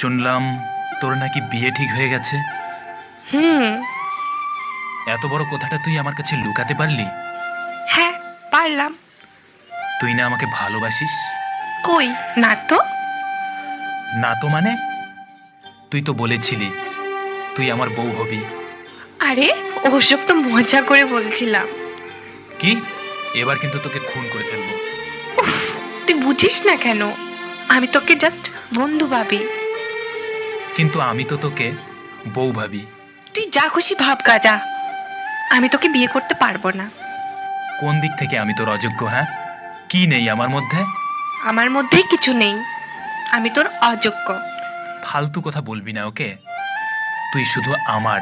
শুনলাম তোর নাকি বিয়ে ঠিক হয়ে গেছে। হুম। এত বড় কথাটা তুই আমার কাছে লুকাতে পারলি? হ্যাঁ পারলাম। তুই না আমাকে ভালোবাসিস? কই না তো? না তো মানে? তুই তো বলেছিলি তুই আমার বউ হবি। আরে ওসব তো মজা করে বলছিলাম। কি? এবার কিন্তু তোকে খুন করে ফেলব। তুই বুঝিস না কেন? আমি তোকে জাস্ট বন্ধু ভাবি। কিন্তু আমি তো তোকে বউ ভাবি। তুই যা খুশি ভাব গাজা। আমি তোকে বিয়ে করতে পারব না। কোন দিক থেকে আমি তোর অযোগ্য হ্যাঁ? কি নেই আমার মধ্যে? আমার মধ্যেই কিছু নেই। আমি তোর অযোগ্য। ফালতু কথা বলবি না ওকে? তুই শুধু আমার।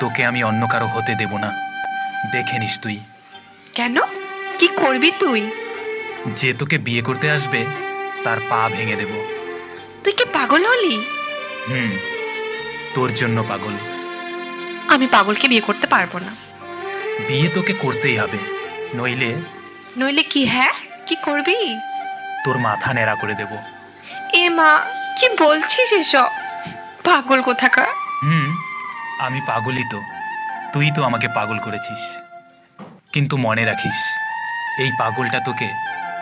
তোকে আমি অন্য কারও হতে দেব না। দেখে নিস তুই। কেন? কি করবি তুই? যে তোকে বিয়ে করতে আসবে তার পা ভেঙে দেব। তুই কি পাগল হলি? হুম তোর জন্য পাগল। আমি পাগলকে বিয়ে করতে পারব না। বিয়ে তোকে করতেই হবে নইলে নইলে কি হ্যাঁ? কি করবি? তোর মাথা ন্যাড়া করে দেব। এ মা কি বলছিস এসব? পাগল কোথাকার? হুম আমি পাগলই তো। তুই তো আমাকে পাগল করেছিস। কিন্তু মনে রাখিস এই পাগলটা তোকে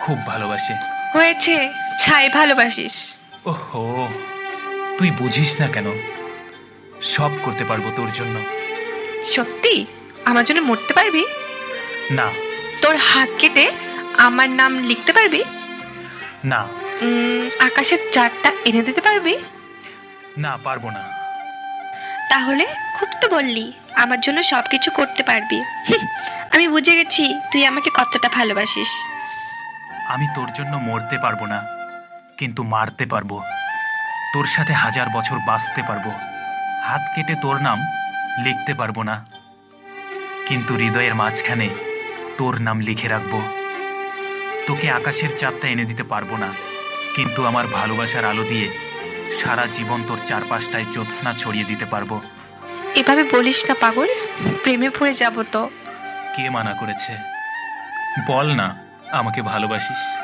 খুব ভালোবাসে। হয়েছে ছাই ভালোবাসিস। ওহো তুই বুঝিস না কেন? সব করতে পারব তোর জন্য। সত্যি? আমার জন্য মরতে পারবি? না। তোর হাত কেটে আমার নাম লিখতে পারবি? না। আকাশের চারটা এনে দিতে পারবি? না পারব না। তাহলে খুব তো বললি আমার জন্য সব কিছু করতে পারবি। আমি বুঝে গেছি তুই আমাকে কতটা ভালোবাসিস। আমি তোর জন্য মরতে পারব না কিন্তু মারতে পারব। তোর সাথে হাজার বছর বাঁচতে পারব। হাত কেটে তোর নাম লিখতে পারব না। কিন্তু হৃদয়ের মাঝখানে তোর নাম লিখে রাখব। তোকে আকাশের চাপটা এনে দিতে পারব না। কিন্তু আমার ভালোবাসার আলো দিয়ে সারা জীবন তোর চারপাশটায় জ্যোৎস্না ছড়িয়ে দিতে পারব। এভাবে বলিস না পাগল। প্রেমে পড়ে যাব তো। কে মানা করেছে? বল না আমাকে ভালোবাসিস।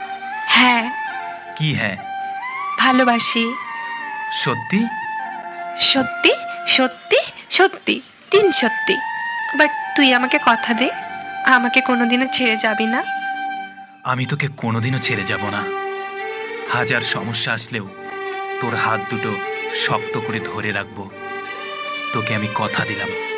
হ্যাঁ। কি হ্যাঁ? ভালোবাসি। সত্যি? সত্যি? সত্যি? সত্যি। তিন সত্যি। বাট তুই আমাকে কথা দে। আমাকে কোনোদিনও ছেড়ে যাবি না। আমি তোকে কোনোদিনও ছেড়ে যাব না। হাজার সমস্যা আসলেও তোর হাত দুটো শক্ত করে ধরে রাখব। তোকে আমি কথা দিলাম।